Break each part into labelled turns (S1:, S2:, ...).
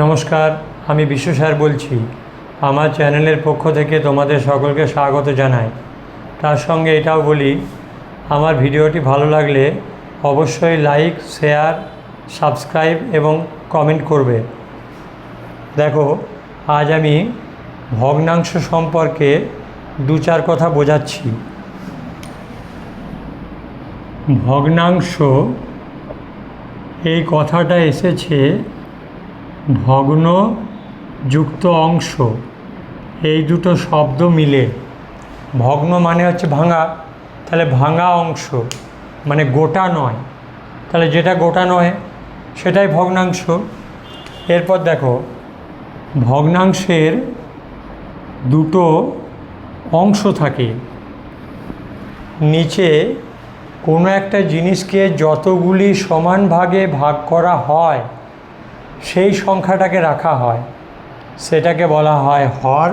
S1: নমস্কার, আমি বিশ্ব স্যার বলছি। আমার চ্যানেলের পক্ষ থেকে তোমাদের সকলকে স্বাগত জানাই। তার সঙ্গে এটাও বলি, আমার ভিডিওটি ভালো লাগলে অবশ্যই লাইক, শেয়ার, সাবস্ক্রাইব এবং কমেন্ট করবে। দেখো, আজ আমি ভগ্নাংশ সম্পর্কে দু চার কথা বোঝাচ্ছি। ভগ্নাংশ এই কথাটা এসেছে ভগ্ন যুক্ত অংশ। এই দুটো শব্দ মিলে। ভগ্ন মানে হচ্ছে ভাঙা। তাহলে ভাঙা অংশ মানে গোটা নয়। তাহলে যেটা গোটা নয়, সেটাই ভগ্নাংশ। এরপর দেখো, ভগ্নাংশের দুটো অংশ থাকে। নিচে কোনো একটা জিনিসকে যতগুলি সমান ভাগে ভাগ করা হয় সেই সংখ্যাটাকে রাখা হয়। সেটাকে বলা হয় হর।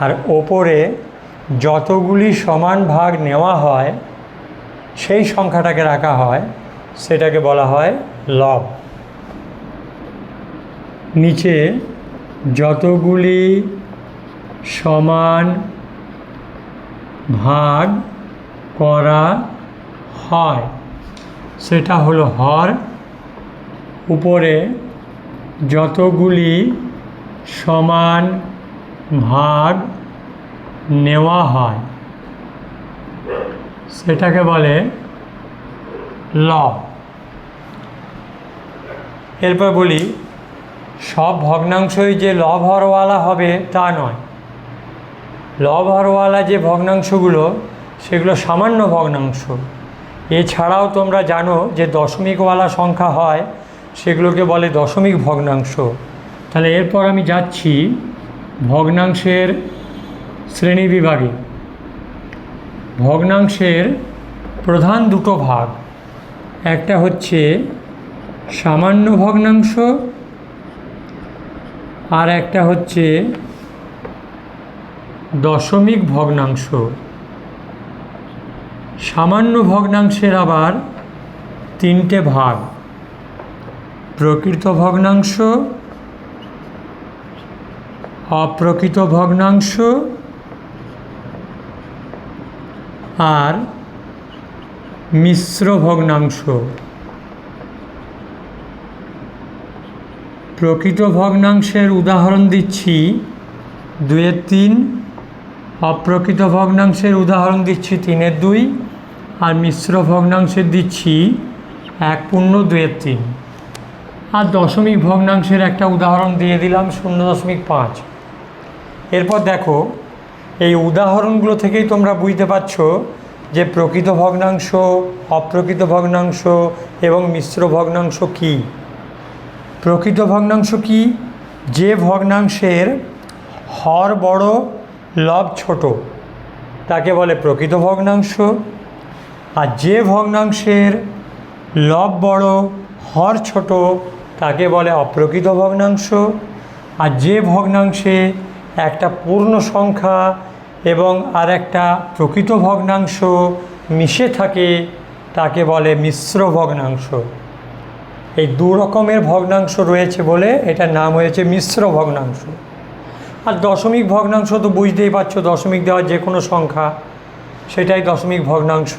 S1: আর ওপরে যতগুলি সমান ভাগ নেওয়া হয়, সেই সংখ্যাটাকে রাখা হয়, সেটাকে বলা হয় লব। নিচে যতগুলি সমান ভাগ করা হয়, সেটা হলো হর। উপরে যতগুলি সমান ভাগ নেওয়া হয়, সেটাকে বলে লব এরপর বলি, সব ভগ্নাংশই যে লব হরওয়ালা হবে তা নয়। লব হরওয়ালা যে ভগ্নাংশগুলো, সেগুলো সামান্য ভগ্নাংশ। এছাড়াও তোমরা জানো যে দশমিকওয়ালা সংখ্যা হয় সেগুলোকে বলে দশমিক ভগ্নাংশ। তাহলে এরপর আমি যাচ্ছি ভগ্নাংশের শ্রেণি বিভাগে। ভগ্নাংশের প্রধান দুটো ভাগ, একটা হচ্ছে সামান্য ভগ্নাংশ আর একটা হচ্ছে দশমিক ভগ্নাংশ। সামান্য ভগ্নাংশের আবার তিনটে ভাগ। প্রকৃত ভগ্নাংশ, অপ্রকৃত ভগ্নাংশ আর মিশ্র ভগ্নাংশ। প্রকৃত ভগ্নাংশের উদাহরণ দিচ্ছি দুয়ের তিন, অপ্রকৃত ভগ্নাংশের উদাহরণ দিচ্ছি তিনের দুই, আর মিশ্র ভগ্নাংশের দিচ্ছি এক পূর্ণ দুয়ের তিন। আর দশমিক ভগ্নাংশের একটা উদাহরণ দিয়ে দিলাম শূন্য দশমিক পাঁচ। এরপর দেখো, এই উদাহরণগুলো থেকেই তোমরা বুঝতে পারছ যে প্রকৃত ভগ্নাংশ, অপ্রকৃত ভগ্নাংশ এবং মিশ্র ভগ্নাংশ কী। প্রকৃত ভগ্নাংশ কি? যে ভগ্নাংশের হর বড়, লব ছোট, তাকে বলে প্রকৃত ভগ্নাংশ। আর যে ভগ্নাংশের লব বড়, হর ছোট তাকে বলে অপ্রকৃত ভগ্নাংশ। আর যে ভগ্নাংশে একটা পূর্ণ সংখ্যা এবং আর একটা প্রকৃত ভগ্নাংশ মিশে থাকে, তাকে বলে মিশ্র ভগ্নাংশ। এই দু রকমের ভগ্নাংশ রয়েছে বলে এটার নাম হয়েছে মিশ্র ভগ্নাংশ। আর দশমিক ভগ্নাংশ তো বুঝতেই পারছ, দশমিক দেওয়ার যে কোনো সংখ্যা, সেটাই দশমিক ভগ্নাংশ।